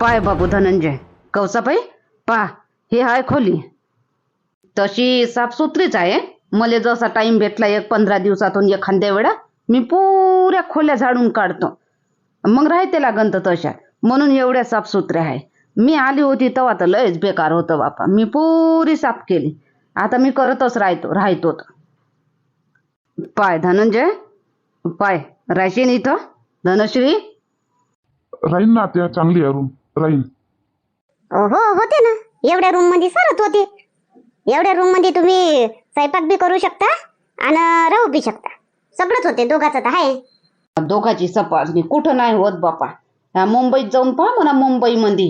पाय बाबू धनंजय. कवसाबाई पा हे हाय खोली. तशी साफसुथरीच आहे मला जसा टाइम भेटला एक पंधरा दिवसातून एखाद्या वेळा मी पुऱ्या खोल्या झाडून काढतो. मग राहते लागन तर तशा. म्हणून एवढ्या साफसुथऱ्या आहे मी आली होती तेव्हा तर लयच बेकार होतं बापा. मी पुरी साफ केली. आता मी करतच राहतो राहतो पाय धनंजय पाय. राहशील इथं? धनश्री? राहीन ना त्या चांगली अरुण. राहीन. हो होते ना. एवढ्या रूममध्ये सरत होते. एवढ्या रूममध्ये तुम्ही स्वयंपाक बी करू शकता आणि राहू बी शकता. सगळंच होते दोघाचं तर आहे. दोघाची तपासणी कुठं नाही होत बापा. ह्या मुंबईत जाऊन पहा म्हणा मुंबईमध्ये.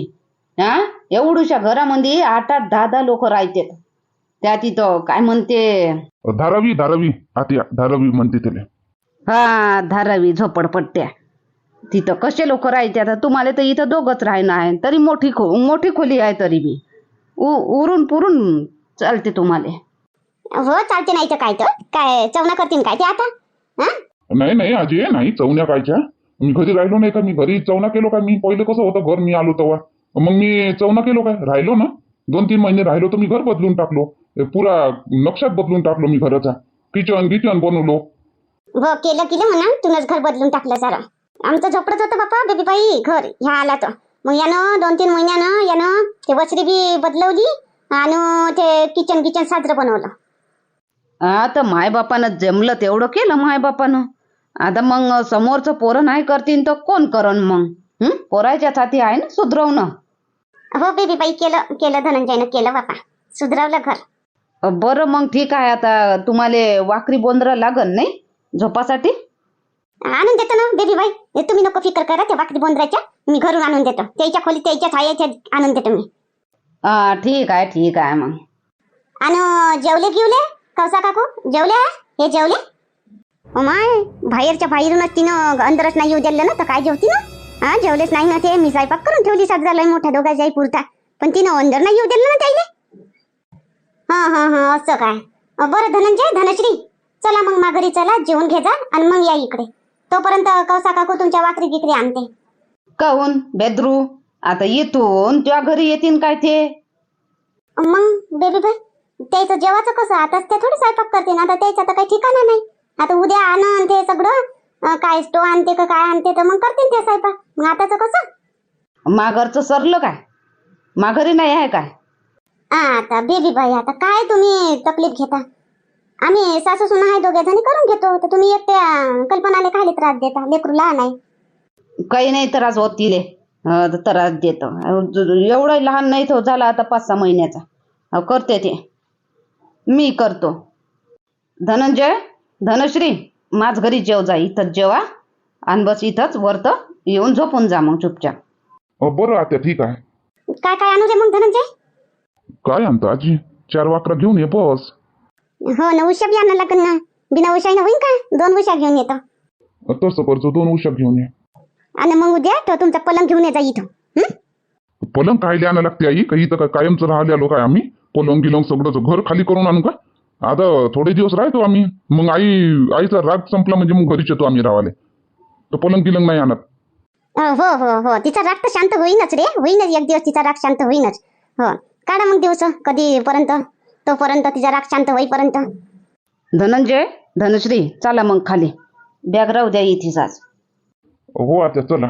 हा एवढूशा घरामध्ये आठ आठ दहा दहा लोक राहतात. त्या तिथं काय म्हणते? धारावी धारावी. आत्या धारावी म्हणते त्याला. हा धारावी झोपडपट्ट्या. तिथं कसे लोक राहतात तुम्हाला तर इथं दोघच राहणं आहे. तरी मोठी खो मोठी खोली आहे तरी बी. उ उरून पुरून चालते तुम्हाला. हो चालते नाही तर काय तर. काय चवना करतील काय ते आता? हा? नाही नाही आजी नाही चवण्या कायच्या मी घरी राहिलो नाही का? मी घरी चवना केलो का? मी पहिलं कसं होतं घर मी आलो तेव्हा. मग मी चवना केलो काय? राहिलो ना. दोन तीन महिने राहिलो तर मी घर बदलून टाकलो. हे पुरा नक्षात बदलून टाकलो मी घराचा. किचन किचन बनवलो. हो केलं केलं म्हणा. तुनच घर बदलून टाकलं सारं आमचं झोपडत होतं बापा बेबी बाई घर ह्या आला तर मग यानं दोन तीन महिन्यानं यानं ते वसरी बी बदलवली आणि ते किचन किचन साजरं बनवलं. आता मायबापानं जमलं तेवढं केलं मायबापानं आता मग समोरचं पोरं नाही करतीन तर कोण करण मग? हं? पोराच्या हाती आहे ना सुधरवणं? हो बेबी बाई केलं केलं धनंजयनं केलं बापा. सुधरवलं घर. बरं मग ठीक आहे आता तुम्हाला वाकरी बोंद्र लागन नाही? झोपासाठी? आणून देतो ना बेबी बाई हे तुम्ही नको फिकर करा त्या बाकरी बोंद्राच्या मी घरून आणून देतो. त्याच्या खोली त्याच्या छायाच्या आणून देतो मी. हा ठीक आहे ठीक आहे मग. आणि जेवले गिवले कौसा काकू? जेवले? हे जेवले? माय बाहेरच्या बाहेरूनच तिनं अंदरच नाही येऊ दिलं ना तर काय जेवती ना? हा जेवलेच नाही ना ते. मी स्वयंपाक करून ठेवली सात झालंय मोठ्या दोघांच्याही पुरता. पण तिनं अंदर नाही येऊ दिलं ना त्याईले हा हा हा असं काय. अ, बरं धनंजय धनश्री. चला मग माघारी चला जेवून घे जा आणि मग या इकडे. तोपर्यंत कौसा काकू तुमच्या वाकरी गिकरी आणते. काहून? बेद्रू? आता येतून तुझ्या घरी येतीन काय ते? मग बेबी बाई त्याचं जेवाचं कसं? आता ते थोडी स्वयंपाक करते ना आता त्याचं तर काही ठिकाणा नाही. आता उद्या आणन ते सगळं अं, काय स्टो आणते का काय आणते तर मग करतील ते स्वयंपाक. मग आताचं कसं? माघरचं सरलं काय? माघारी नाही आहे काय? आ, आता बेबी बाई आता काय तुम्ही तकलीफ घेता? आम्ही सासू सुना आहे दोघे जणी करून घेतो. तर तुम्ही एकट्या कल्पनाले खाली त्रास देता. लेकरू लहान आहे. काही नाही त्रास होत तिले. अं, त्रास देतो. एवढं लहान नाही तो झाला आता पाच सहा महिन्याचा. अं, करते ते. मी करतो. धनंजय धनश्री माझ घरी जेव जा. इथंच जेवा. आणि बस इथंच वरत येऊन झोपून जा मग चुपचाप. अ, बरं आत्या ठीक आहे. काय काय आणू रे मग धनंजय? काय आणतं आजी? चार वाकरा घेऊन ये बस. हो ना उशा बी आणायला लागेल ना बिना उशाईनं होईन का? दोन उशा घेऊन येतो. तसं करतो दोन उशा घेऊन ये. आणि मग उद्या तो तुमचा पलंग घेऊन येजा इथं. हं? पलंग काय आणायला लागते आई? काही तर काय कायमचं राहिले आलो काय आम्ही? पलंग गिलंग सगळंच घर खाली करून आणू का? आता थोडे दिवस राहतो आम्ही. मग आई आईचा राग संपला म्हणजे मग घरीच येतो आम्ही रावाले. तर पलंग गिलंग नाही आणत. अ, हो हो हो. तिचा राग तर शांत होईनच रे. होईनच एक दिवस तिचा राग शांत होईनच. हो. काढा मग दिवस कधीपर्यंत? तोपर्यंत तिचा राग शांत होईपर्यंत. धनंजय धनश्री चला मग खाली. बॅग राहू द्या इथेच आज हो आता चला.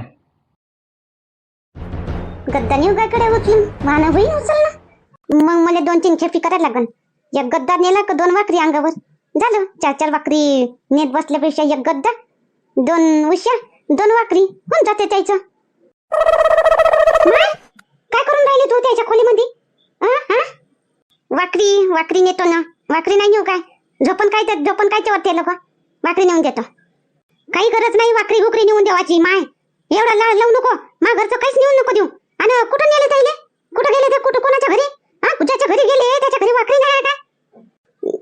गद्दा नेऊ कडे उचलून वाहन होईन उचल ना मग मला दोन तीन खेपी करायला लागन. एक गद्दा नेला का दोन वाकरी अंगावर? झालं. चार चार वाकरी नेत बसल्यापेक्षा एक गद्दा दोन उश्या दोन वाकरी. होऊन जाते त्याचं. काय करून राहिली तू त्याच्या खोलीमध्ये? हा? वाकरी वाकरी नेतो ना. वाकरी नाही नेऊ काय? झोपण काय त्यात झोपण काय वरते लोक? वाकरी नेऊन देतो. काही गरज नाही वाकरी गुकरी नेऊन देवाची माय. एवढा लाळ लावू नको. मा घरचं काहीच नेऊन नको देऊ. आणि कुठं नेले ताईले? कुठं गेले ते? कुठं कोणाच्या घरी? हा? ज्याच्या घरी गेले? त्याच्या घरी वाकरी नाही का?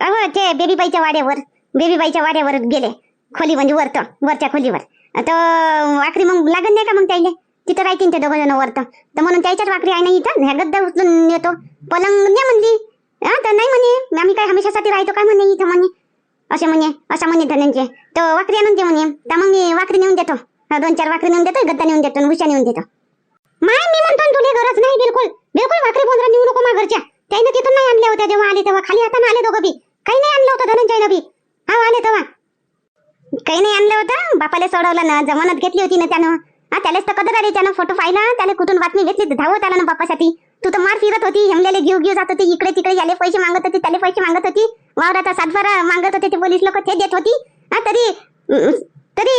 अहो ते बेबीबाईच्या वाड्यावर बेबीबाईच्या वाड्यावर गेले. खोली म्हणजे वरत वरच्या खोलीवर. तर वाकरी मग लागत नाही का मग त्याईले तिथं राहतील ते दोघं जण वरत. तर म्हणून त्याच्याच वाकरी आहे ना इथं? ह्या गद्दा उचलून नेतो. पलंग ने म्हणली. हा तर नाही म्हणे. आम्ही काय हमेशासाठी राहतो काय म्हणे इथं म्हणे? असे म्हणे असा म्हणे धनंजय. तो वाकरी आणून दे म्हणे. तर मग मी वाकरी नेऊन देतो. दोन चार वाकरी नेऊन देतो गद्दा नेऊन देतो आणि उशा नेऊन देतो. माय मी म्हणतो ना तुला गरज नाही बिलकुल. बिलकुल वाकरी बोंद्रा नेऊ नको मा घरच्या त्याने तिथून नाही आणल्या होत्या जेव्हा आले तेव्हा. खाली हाताने आले दोघं बी. काही नाही आणलं होतं धनंजय बी. हा आले तेव्हा. काही नाही आणलं होतं. बापाला सोडवलं ना. जमानत घेतली होती ना त्यानं. हा त्यालाच तर कदर आली. त्यानं फोटो पाहिला. त्याला कुठून बातमी घेतली? धावत आला ना बापासाठी. तू तर मार फिरत होती हेमल्याला घेऊ घेऊ जात होती इकडे तिकडे याले पैसे मागत होती त्याले पैसे मागत होती वावराचा सातबारा मागत होते ते पोलीस लोक ते देत होती. हा तरी तरी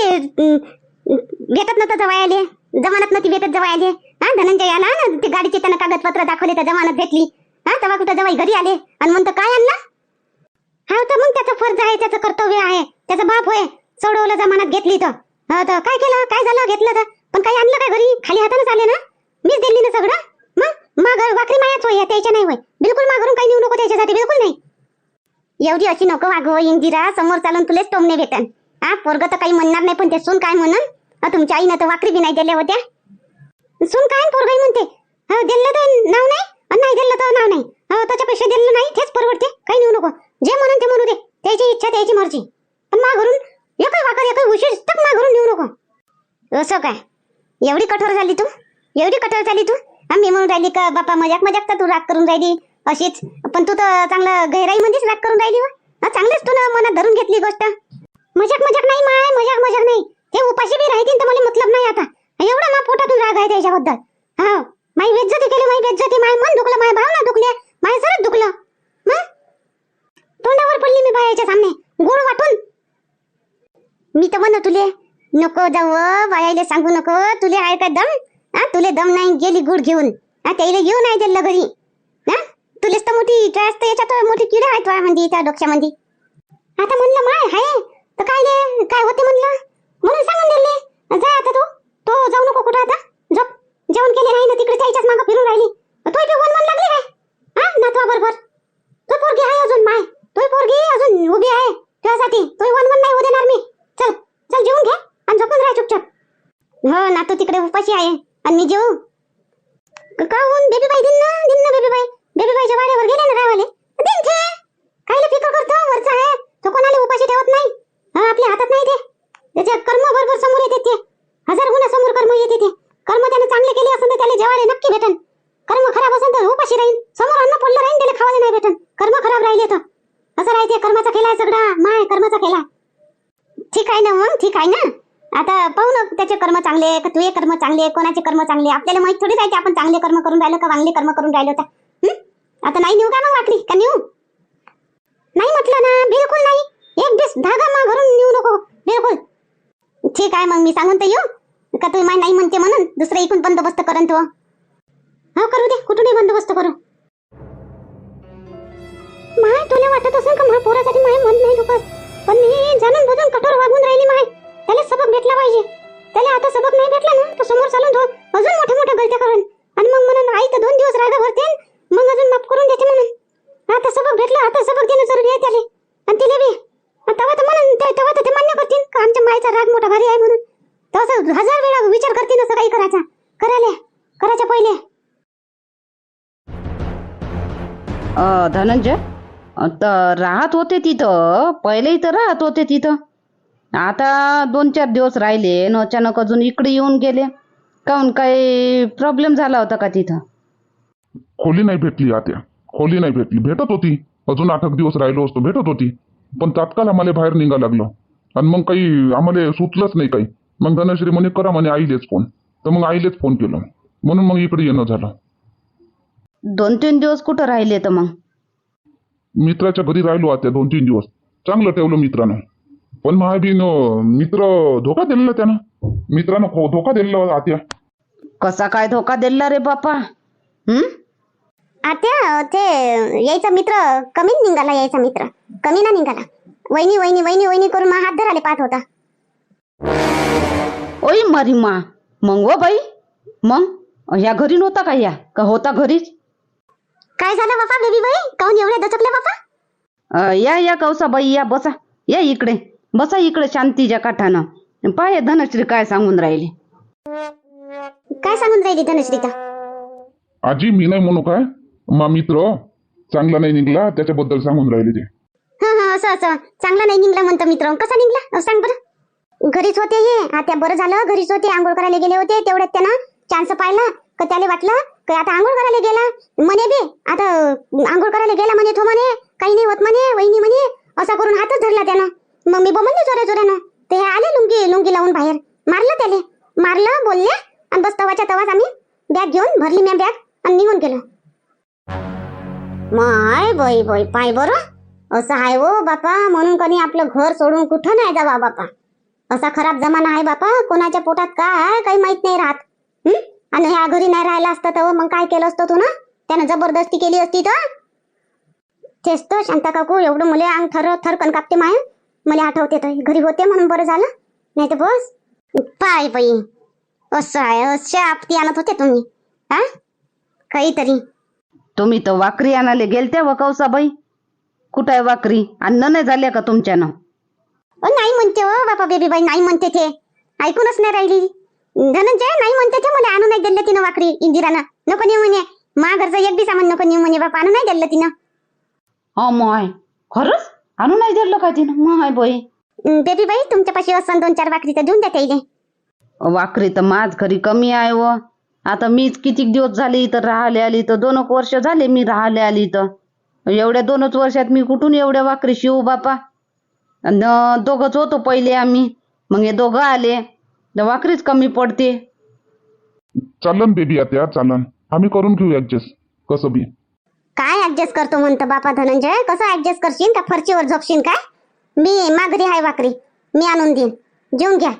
भेटत नव्हतं जवळ जमानत नव्हती भेटत जवळ आले. हा धनंजय आला ना ते गाडीचे त्यानं कागदपत्र दाखवले तर जमानत भेटली. हा तेव्हा कुठं जवळ घरी आले आणि म्हणतो काय आणला? हा तर मग त्याचं फर्ज आहे त्याचं कर्तव्य आहे त्याचा बाप होय सोडवलं जमानत घेतली तर. तर काय केलं काय झालं घेतलं तर. पण काही आणलं काय घरी? खाली हातानच आले ना? मीच दिली ना सगळं. मग वाकरी मायाच होय त्याच्या नाही होय. बिलकुल माघारून काही नेऊ नको त्याच्यासाठी बिलकुल नाही. एवढी अशी नको वागव इंदिरा समोर चालून तुलेच टोमणे भेटन. हा पोरग तर काही म्हणणार नाही पण ते सून काय म्हणन? तुमच्या आईनं तर वाकरी बी नाही दिल्या होत्या. सून काय पोरगाई म्हणते? दिलं तर नाव नाही? नाही दिलं तर नाव नाही. त्याच्यापेक्षा दिलं नाही तेच परवडते. काही नेऊ नको. जे म्हणून ते म्हणू दे. त्याची इच्छा त्याची मर्जी. पण माघरून घरून एकही वाकर एकही उशीर तक माघरून नेऊ नको. असं काय? एवढी कठोर झाली तू? एवढी कठोर झाली तू? आम्ही म्हणून राहिली का बापा मजाक मजाक तर तू राग करून राहिली? अशीच. पण तू तर चांगलं गहराईमध्येच राग करून राहिली व हा, चांगलंच तू ना मनात धरून घेतली गोष्ट. मजाक मजाक नाही माय मजाक मजाक नाही. ते उपाशी बी राहतील तर मला मतलब नाही आता. एवढा मा पोटातून राग आहे त्याच्याबद्दल. हा माई बेज्जती केली माई बेज्जती. माय मन दुखलं माय भावना दुखल्या माय सरच दुखलं. मग? तोंडावर पडली मी बायाच्या सामने. गोड वाटून. मी तर म्हणत तुले नको जाऊ बायाले सांगू नको. तुले आहे का दम? तुले दम नाही गेली गुड घेऊन. हा त्याला घेऊन नाही दिलं घरी. हा? तुलेच तर मोठी त्रास तर याच्यात मोठी किड आहे तुझ्या म्हणजे त्या डोक्यामध्ये आता म्हणलं माय हाय तर काय ले काय होते म्हणलं? म्हणून सांगून दिले. जा आता तू तो जाऊ नको कुठं आता. झोप. जेवण केले नाही ना तिकडे त्याच्याच मागं फिरून राहिली. तोय बी वन वन लागली काय? हा नातवा बरोबर. तो पोरगी आहे अजून माय. तोय पोरगी अजून उभी आहे तुझ्यासाठी तोय वन वन नाही होऊ देणार मी. चल चल जेवून घे आणि झोपून राहा चुपचाप. हो नातू तिकडे उपाशी आहे. आणि मी जेवू क- काहून? बेबी बाई दिन ना दिन ना बेबी बाई बेबी बाईच्या वाड्यावर गेले ना रावाले. दिन ते कायले फिकर करतो वरचा आहे. तो कोणाला उपाशी ठेवत नाही? हा आपल्या हातात नाही ते. त्याच्या कर्म बरोबर समोर येते ते. हजार गुणा समोर कर्म येते ते. कर्म त्याने चांगले केले असेल तर त्याला जेवायला नक्की भेटन. कर्म खराब असेल तर उपाशी राहीन. समोर अन्न पडलं राहीन त्याला खावायला नाही भेटन. कर्म खराब राहिले तर. असं राहते कर्माचा खेळ आहे सगळा. माय कर्माचा खेळ आहे. ठीक आहे ना मग? ठीक आहे ना? आता पाहू ना त्याचे कर्म चांगले का तुझे कर्म चांगले कोणाचे कर्म चांगले आपल्याला माहीत थोडी राहते आपण चांगले कर्म करून राहिलो का वांगले कर्म करून राहिलो तर. आता नाही नेऊ का मग वाकडी का नेऊ? नाही म्हटलं ना बिलकुल नाही. एक दिवस धागा मग घरून नेऊ नको. बिलकुल. ठीक आहे मग मी सांगून तर येऊ. का तुम्ही माय नाही म्हणते म्हणून? दुसरं इकून बंदोबस्त करन तो. हो करू दे. कुठूनही बंदोबस्त करू. माय तुला वाटत असेल का मा पोरासाठी माय मन नाही दुखत? पण मी जाणून बुजून कठोर वागून राहिली माय. त्याला सबक भेटला पाहिजे. त्याला आता सबक नाही भेटला ना तो समोर चालून तो अजून मोठ्या मोठ्या गलत्या करून. आणि मग म्हणून आई तर दोन दिवस रागा भरते मग अजून माफ करून देते म्हणून. आता सबक भेटला आता सबक देणं जरुरी आहे त्याला. आणि तिला बी. तेव्हा तर म्हणून तेव्हा तर ते मान्य करतील. का आमच्या मायचा राग मोठा भारी आहे म्हणून. तसं हजार वेळा विचार करतील असं काही करायचा. करायला करायच्या पहिले. धनंजय तर राहत होते तिथं. पहिलेही तर राहत होते तिथं. आता दोन चार दिवस राहिले न अचानक अजून इकडे येऊन गेले. काहून काही प्रॉब्लेम झाला होता का तिथं? खोली नाही भेटली आत्या. खोली नाही भेटली. भेटत होती. अजून आठ दिवस राहिलो असतो. भेटत होती. पण तात्काळ आम्हाला बाहेर निघा लागलो. आणि मग काही आम्हाला सुचलंच नाही काही. मग धनश्री म्हणे करा म्हणे आईलेच फोन तर मग आईलेच फोन केलं. म्हणून मग इकडे येणं झालं. दोन तीन दिवस कुठं राहिले तर मग? मित्राच्या घरी राहिलो आत्या दोन तीन दिवस. चांगलं ठेवलं मित्रानं. पण महाबीन मित्र धोका दिलेला त्यानं. मित्रानं खो- धोका दिलेला आत्या. कसा काय धोका दिला रे बापा? हं? आता ते यायचा मित्र कमी निघाला यायचा मित्र. कमी ना निघाला. वहिनी वहिनी वहिनी वहिनी करून मग हात धराले पाहत होता. ओय मारी मा. मग व बाई. मग? ह्या घरी नव्हता का या का होता घरीच? काय झालं बापा बेबी बाई? काऊन एवढे दचकले बापा? अ, या या कौसाबाई या बसा. या इकडे. बसा इकडे शांतीच्या काठानं. पाय धनश्री काय सांगून राहिले? काय सांगून राहिली धनश्रीता आजी मी नाही म्हणू काय? मा मित्र चांगला नाही निघला त्याच्याबद्दल सांगून राहिले ते. हा हा असं असं. चांगला नाही निघला म्हणतो मित्र. कसा निघला? सांग बरं. घरीच होते हे. आता बरं झालं. घरीच होते आंघोळ करायला गेले होते. तेवढ्यात त्यानं चान्स पाहिला. का त्याला वाटलं की आता आंघोळ करायला गेला. म्हणे बे आता आंघोळ करायला गेला म्हणे तो म्हणे. काही नाही होत म्हणे वहिनी म्हणे. असा करून हातच धरला त्यानं. मग मी बोमनली जोऱ्या जोऱ्यानं ते हे आले लुंगी लुंगी लावून बाहेर. मारलं त्याले. मारलं बोलले आणि बस तवाच्या तवाच आम्ही बॅग घेऊन भरली मी बॅग आणि निघून गेलो. माय बाई बाई पाय बरं. असं आहे हो बापा म्हणून कधी आपलं घर सोडून कुठं नाही जावा बापा. असा खराब जमाना आहे बापा कोणाच्या पोटात काय काही माहीत नाही राहत. आणि ह्या घरी नाही राहिला असतं तर मग काय केलं असतं तू ना? त्यानं जबरदस्ती केली असती तर? तेच तर शांता काकू एवढं मुले अंग थर थरकन कापते माय. मला आठवते तर घरी होते म्हणून बरं झालं. नाही तर बस. पाय बाई. असं आहे अशा आपती आणत होते तुम्ही. हा? काहीतरी. तुम्ही तर वाकरी आणायला गेलते व कौसाबाई कुठं आहे वाकरी? अन्न नाही झाल्या का तुमच्यानं? ओ नाही म्हणते हो बापा बेबी बाई नाही म्हणते ते. ऐकूनच नाही राहिली. धनंजय नाही म्हणते ते मला आणून नाही दिलं तिनं वाकरी इंदिरानं. नको नेऊ म्हणे. मा घरचं एक बी सामान नको नेऊ म्हणे बापा आणून नाही दिलं तिनं. हा माय. खरंच? आणून नाही दिलं का तिनं माय बाई. बेबी बाई तुमच्यापाशी असं दोन चार वाकरी तर देऊन द्या त्याइले वाकरी तर माझ घरी कमी आहे व. आता मीच कितीक दिवस झाले इथं राहिले आली तर दोन एक वर्ष झाले मी राहिले आली इथं. एवढ्या दोनच वर्षात मी कुठून एवढ्या वाकरी शिवू बापा? अन दोघंच होतो पहिले आम्ही. मग हे दोघं आले. तर वाकरीच कमी पडते. चालन बेबी आता चालन. आम्ही करून घेऊ ऍडजस्ट कसं बी. काय ऍडजस्ट करतो म्हणतो बापा धनंजय? कसं ऍडजस्ट करशील? का फरशीवर झोपशील काय? मी माघरी आहे वाकरी मी आणून देईन. जेवून घ्या.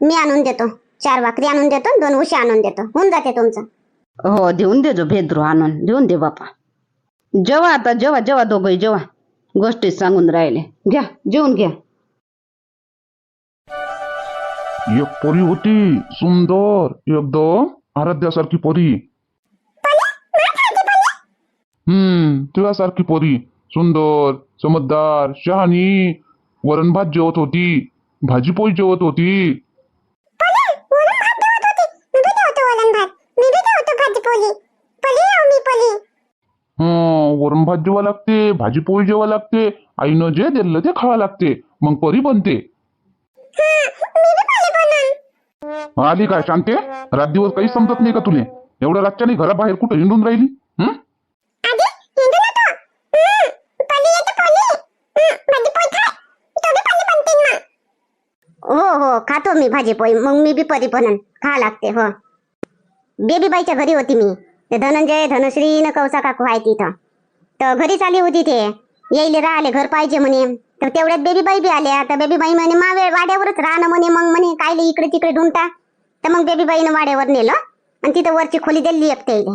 मी आणून देतो. चार वाकरी आणून देतो दोन उशी आणून देतो. होऊन जाते तुमचं. हो देऊन देजो भेद्रू आणून. देऊन दे बापा. जेव्हा आता जेव्हा जेव्हा दोघंही जेव्हा गोष्टीच सांगून राहिले. घ्या जेवून घ्या. एक पोरी होती सुंदर. एकदम आराध्यासारखी पोरी. हम्म. तुझ्यासारखी पोरी सुंदर समजदार शहाणी वरण भात जेवत होती. भाजी पोळी जेवत होती. हं, वरण भात जेवा लागते भाजी पोळी जेवा लागते आईनं जे दिलं ते खावा लागते मग परी बनते. आली काय शांते? रात दिवस काही समजत नाही का तुले? एवढ्या रातच्याने घराबाहेर कुठं हिंडून राहिली? हो खातो मी भाजी पोळी. मग मी बी परी पण खा लागते हो. बेबीबाईच्या घरी होती मी. ते धनंजय धनश्री न कवसा काकू आहे तिथं. तर घरीच आली होती ते. येईल राहिले घर पाहिजे म्हणे. तर तेवढ्यात बेबीबाई बी आल्या. तर बेबीबाई म्हणे मा वेळ वाड्यावरच राहणं म्हणे. मग म्हणे कायले इकडे तिकडे ढुंढता तर मग बेबीबाईनं वाड्यावर नेलं. आणि तिथं वरची खोली दिली एक त्याईले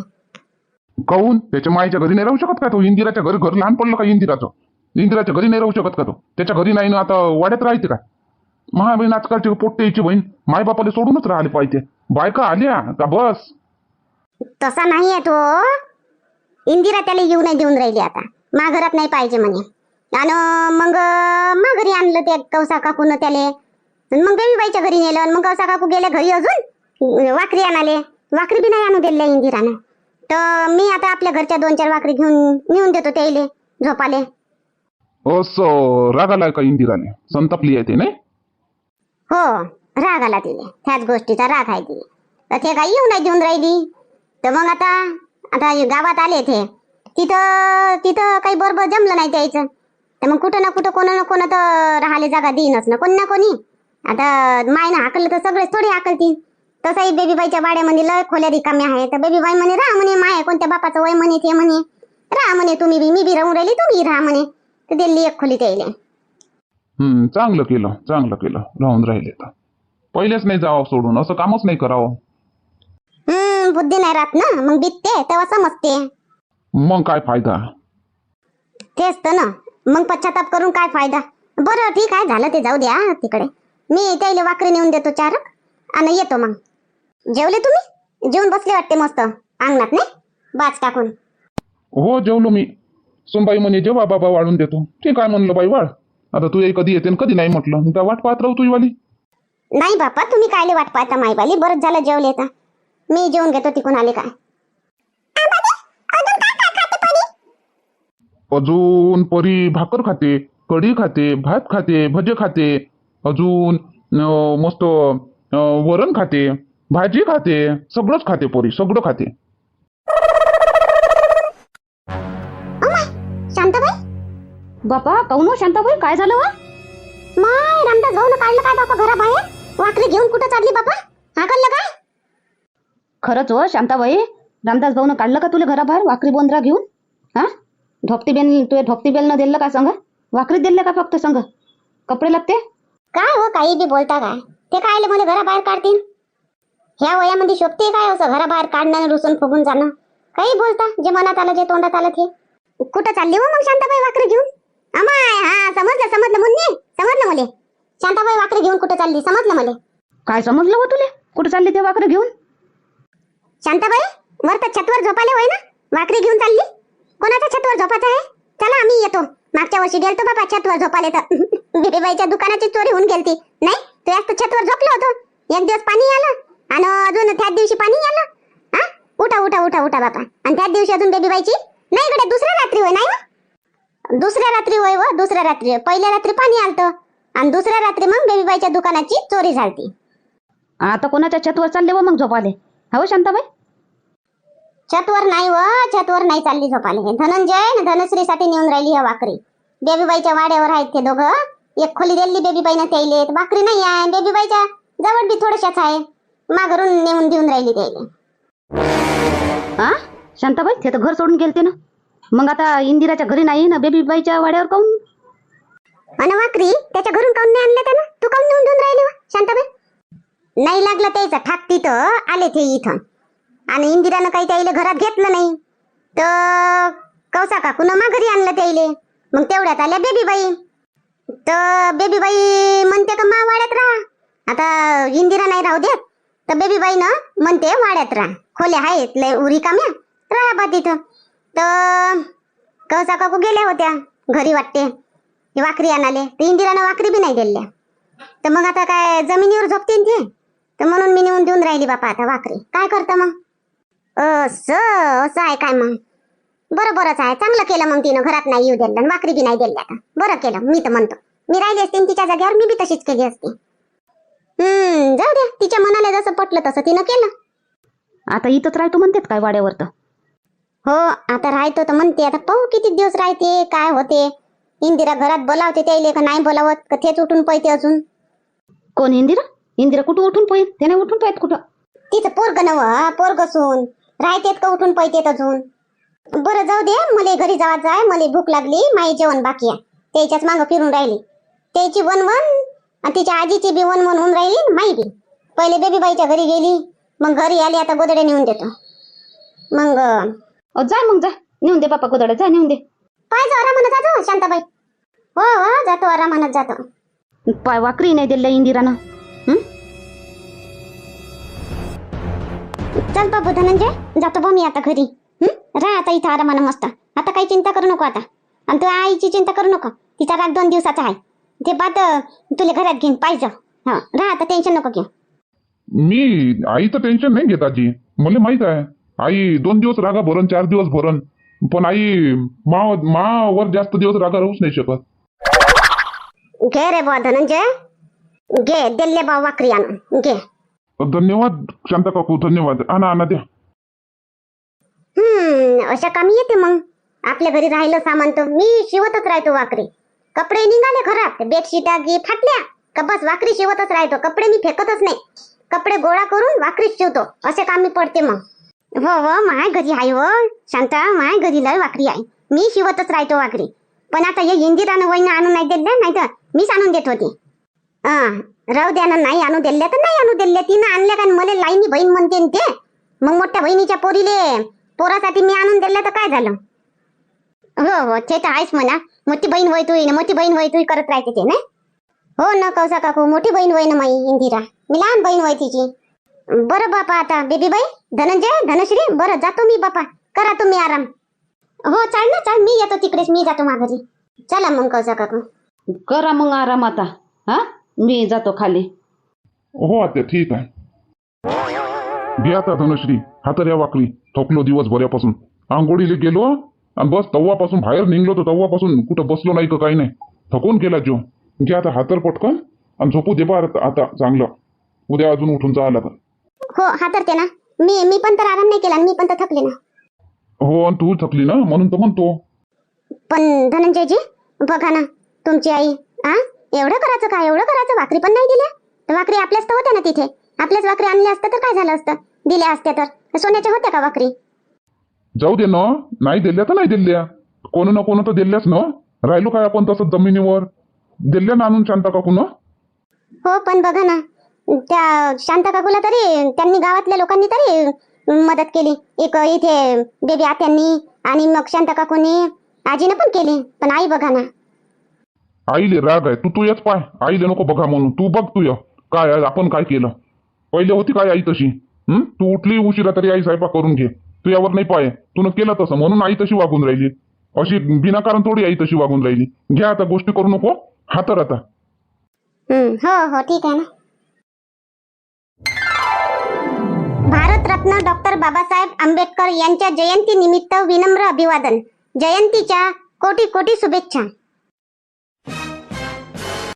त्याच्या माईच्या घरी नाही राहू शकत का तो? इंदिराच्या घरी घर लहान पडलं का इंदिराचं? इंदिराच्या घरी नाही राहू शकत का तो? त्याच्या घरी नाही ना आता वाड्यात राहायचं का? महाबहीण आजकालची पोट्टेची बहीण मायबापाला सोडूनच राहिले पाहिजे. बायका आल्या का बस? तसा नाही आहे तो इंदिरा त्याला येऊ नाही देऊन राहिली आता. मा घरात नाही पाहिजे म्हणे. आणि मग मा घरी आणलं ते कौसा काकून त्याले. मग बेबीबाईच्या घरी नेलं. आणि मग कौसा काकू गेले घरी अजून. वाकरी आणाले. वाकरी बी नाही आणू दिल्या इंदिरानं. तर मी आता आपल्या घरच्या दोन चार वाकरी घेऊन नेऊन देतो त्याले झोपाले. असं राग आलाय का इंदिराने? संतापली आहे ते नाही? हो राग आला तिने त्याच गोष्टीचा राग आहे तिने तर ते काही येऊ नाही देऊन राहिली. तर मग आता आता हे गावात आले ते. तिथं तिथं काही बरोबर जमलं नाही त्यायचं तर मग कुठं ना कुठं कोणा ना कोणा तर राहायला जागा देईनच ना कोण ना कोणी. आता मायनं हाकलं तर सगळेच थोडी हाकलतील. तसंही बेबीबाईच्या वाड्यामध्ये लय खोल्या रिकाम्या आहे तर बेबीबाई म्हणे राहा म्हणे माय कोणत्या बापाचं वय म्हणे ते म्हणे. राहा म्हणे तुम्ही बी मी बी राहून राहिली तुम्ही राहा म्हणे. तर दिल्ली एक खोली त्याला हम्म चांगलं केलं चांगलं केलं. राहून राहिले तर. पहिलेच नाही जावं सोडून असं कामच नाही करावं. हम्म बुद्धी नाही राहत ना मग बितते तेव्हा समजते. मग काय फायदा? तेच तर ना. मग पश्चाताप करून काय फायदा? बरं ठीक आहे झालं ते जाऊ द्या तिकडे. मी त्याला वाकरी नेऊन देतो चार आणि येतो मग. जेवले तुम्ही? जेवून बसले वाटते मस्त अंगणात नाही? बाज टाकून. हो जेवलो मी. सोनबाई म्हणे जेव्हा बाबा वाढून देतो. ठीक आहे म्हणलं बाई वाढ आता तू कधी येते कधी नाही म्हटलं? काय वाट पाहत राहू तुझी वाली नाही बापा तुम्ही कायले वाट पाहता माईबाली बरंच झालं जेवले तर मी जेवून घेतो तिकून आले काय? अजून परी? भाकर खाते कढी खाते भात खाते भजे खाते. अजून मस्त वरण खाते भाजी खाते सगळंच खाते पोरी सगळं खाते. बापा काऊन हो? शांताबाई काय झालं वा माय रामदास भाऊ काढलं काय बापा घराबाहेर? वाकरी घेऊन कुठं चालली बापा? हाकललं काय खरंच हो शांताबाई रामदास भाऊनं काढलं का तुला घराबाहेर वाकरी बोंद्रा घेऊन? हा? धोपटी बेल तुझ्या धोपटी बेल न दिलं का संग? वाकरी दिलं का फक्त संग? कपडे लागते काय हो काही बी बोलता काय ते काय मला घराबाहेर काढतील? ह्या वयामध्ये शोभते काय असं घराबाहेर काढणं आणि रुसून फुगून जाणं? काही बोलता जे मनात आलं जे तोंडात आलं ते. कुठं चालली हो मग शांताबाई वाकरी घेऊन? अमाय हा समजलं समजलं मुन्नी समजलं मले. शांताबाई वाकरी घेऊन कुठं चालली समजलं मले. काय समजलं हो तुले? कुठं चालली ते वाकरं घेऊन? शांताबाई वर तर छतवर झोपाले होय ना? वाकरी घेऊन चालली? कोणाच्या छतवर झोपाचं आहे? चला आम्ही येतो. मागच्या वर्षी गेलतो बाबा छतवर झोपाले तर. बिबीबाईच्या दुकानाची चोरी होऊन गेलती. नाही तू आज छतवर झोपलो होतो. एक दिवस पाणी आलं आणि अजून त्याच दिवशी पाणी आलं. हा? उठा उठा उठा उठा बापा. आणि त्याच दिवशी अजून बेबीबाईची नाही कडे दुसऱ्या रात्री होय नाही? दुसऱ्या रात्री होय व दुसऱ्या रात्री. पहिल्या रात्री पाणी आलतं. आणि दुसऱ्या रात्री मग बेबीबाईच्या दुकानाची चोरी झालती. आता कोणाच्या छतवर चालले व मग झोपाले? हो शांताबाई? छतवर नाही व छतवर नाही चालली झोपाले. धनंजय न धनश्रीसाठी नेऊन राहिली ह्या वाकरी. बेबीबाईच्या वाड्यावर आहेत ते दोघं. एक खोली दिली बेबीबाईनं त्याईले तर भाकरी नाही आहे. बेबीबाईच्या जवळ बी थोडशाच आहे. माघरून नेऊन देऊन राहिली त्याईले हा शांताबाई ते तर घर सोडून गेलते ना. मग आता इंदिराच्या घरी नाही ना बेबीबाईच्या वाड्यावर काऊन? अन वाकरी त्याच्या घरून काऊन नाही आणलं त्यानं? तू काऊन नेऊन देऊन राहिली व शांताबाई? नाही लागलं त्याचं ठाक तिथं आले ते इथं. आणि इंदिरानं काही त्याईले घरात घेतलं नाही. तर कवसा काकून माघारी आणलं त्याईले. मग तेवढ्यात आल्या बेबीबाई तर बेबीबाई म्हणते का मा वाड्यात राहा. आता इंदिरा नाही राहू देत. तर बेबीबाईनं म्हणते वाड्यात राहा. खोल्या आहेत लय उरी काम्या. राहा बा तिथं. तर कौसा काकू गेल्या होत्या. घरी वाटते. वाकरी आणाले. तर इंदिरानं वाकरी बी नाही दिल्या. तर मग आता काय जमिनीवर झोपते ते? तर म्हणून मी नेऊन देऊन राहिली बापा आता वाकरी. काय करतं मग? असं असं आहे काय मग? बरं बरंच आहे. चांगलं केलं मग तिनं. घरात नाही येऊ दिलं आणि वाकरी बी नाही दिल्या का बरं केलं. मी तर म्हणतो. मी राहिली असते तिच्या जागेवर मी बी तशीच केली असते. हम्म जाऊ द्या. तिच्या मनाला जसं पटलं तसं तिनं केलं. आता इथंच राहतो म्हणतात काय वाड्यावर तर. हो आता राहतो तर म्हणते आता पाहू किती दिवस राहते काय होते. इंदिरा घरात बोलावते त्याईले का नाही बोलावत का तेच उठून पळते अजून. कोण इंदिरा? इंदिरा कुठं उठून पाहिजे त्याने उठून पाहिजे कुठं? तिचं पोरग नव पोरग सून. राहतेत का उठून पळतेत अजून? बरं जाऊ दे मला घरी जायचं आहे मला भूक लागली माई जेवण बाकी आहे. त्याच्याच मागं फिरून राहिली. त्याची वन वन आणि तिच्या आजीची बी वन वन होऊन राहिली माई बी. पहिले बेबीबाईच्या घरी गेली मग घरी आली आता गोदडे नेऊन देतो. मग जा मग जा. नेऊन दे बापा गोदड्या जा नेऊन दे. पाहिजे आरामानं जातो शांताबाई. हो हो जातो आरामानं जातो. पाय वाकरी नाही दिलं इंदिरानं. हं? चल बाबू धनंजय जातो बा मी आता घरी. हं? राह आता इथं आरामानं मस्त. आता काही चिंता करू नको आता. आणि तू आईची चिंता करू नको. तिचा राग दोन दिवसाचा आहे. ते बात अं, तुला घरात घेऊन पाहिजे हा राह आता टेन्शन नको घेऊ. मी आईचं टेन्शन नाही घेत आजी. मला माहीत आहे. आई दोन दिवस रागा भरण चार दिवस भरण पण आई मा मावर जास्त दिवस रागा राहूच नाही शकत. घे रे बा धनंजय. घे दिल्ले बा वाकरी आणून घे. धन्यवाद शांता काकू धन्यवाद. आणा आणा द्या. हम्म अशा कामी येते मग. आपल्या घरी राहिलं सामान तर. मी शिवतच राहतो वाकरी. कपडे निघाले घरात. बेडशीटा गी फाटल्या. का बस वाकरी शिवतच राहतो. कपडे मी फेकतच नाही. कपडे गोळा करून वाकरीच शिवतो. असे कामी पडते मग. हो हो माय घरी आहे हो शांता माय घरी लय वाकरी आहे. मी शिवतच राहतो वाकरी पण आता हे इंदिरानं वहिनं आणून नाही दिले नाही तर मीच आणून देत होती. राहू द्या ना नाही आणू दिले तर नाही आणू दिले. तिनं आणल्या का मला लाईनी बहीण म्हणते ते. मग मोठ्या बहिणीच्या पोरीले पोरासाठी मी आणून दिले तर काय झालं? हो हो ते तर आहेच म्हणा. मोठी बहीण वय तुई मोठी बहीण वय तुई करत राहते ते नाही? हो ना कौसा काकू मोठी बहीण वय ना माई इंदिरा. मी लहान बहीण वय तिची. बरं बापा आता बेबीबाई धनंजय धनश्री बरं जातो मी बापा. करा तुम्ही आराम. हो चाल ना चाल. मी येतो तिकडेच मी जातो माघारी. चला मग कौसा काकू. करा मग आराम आता. हा? मी जातो खाली. हो आत्या ठीक आहे. घे आता धनश्री. हातर या वाकली थकलो दिवस भऱ्यापासून आंघोळीला गेलो आणि बस तव्वापासून बाहेर निघलो तर तव्वापासून कुठं बसलो नाही का काही नाही. थकून गेला जो. घे आता हातर पटकन आणि झोपू दे बा आता आता चांगलं. उद्या अजून उठून जावं लागल हो हातरते ना. मी मी पण तर आराम नाही केला मी पण तर थकले ना. हो आणि तू थकली ना म्हणून तर म्हणतो. पण धनंजयजी बघा ना तुमची आई आ? एवढं करायचं काय एवढं करायचं? भाकरी पण नाही दिल्या? तर भाकरी आपल्याच तर होत्या ना तिथे. आपल्याच भाकरी आणल्या असत्या तर काय झालं असतं? दिल्या असत्या तर. सोन्याच्या होत्या का भाकरी जाऊ दे ना. नाही दिल्या तर नाही दिल्या. कोण ना कोण तर दिल्याच ना. राहिलो काय आपण तसं जमिनीवर? दिल्या ना आणून शांता काकू ना हो पण बघा ना त्या शांता काकूला तरी त्यांनी गावातल्या लोकांनी तरी मदत केली. एक इथे बेबी आत्यांनी आणि मग शांता काकूनी आजीनं पण केली. पण आई बघा ना. आईले राग आहे. तू तू येच पाय. आईले नको बघा म्हणून. तू बघ तू काय आपण काय केलं? पहिले होती काय आई तशी? हं? तू उठली उशिरा तरी आई स्वयंपाक करून घे. तू यावर नाही पाय. तू केलं तसं. म्हणून आई तशी वागून राहिली. अशी विनाकारण थोडी आई तशी वागून राहिली. घ्या आता गोष्टी करू नको. हातर आता. हम्म, हो हो ठीक आहे ना. भारतरत्न डॉक्टर बाबासाहेब आंबेडकर यांच्या जयंती निमित्त विनम्र अभिवादन. जयंतीच्या कोटी कोटी शुभेच्छा.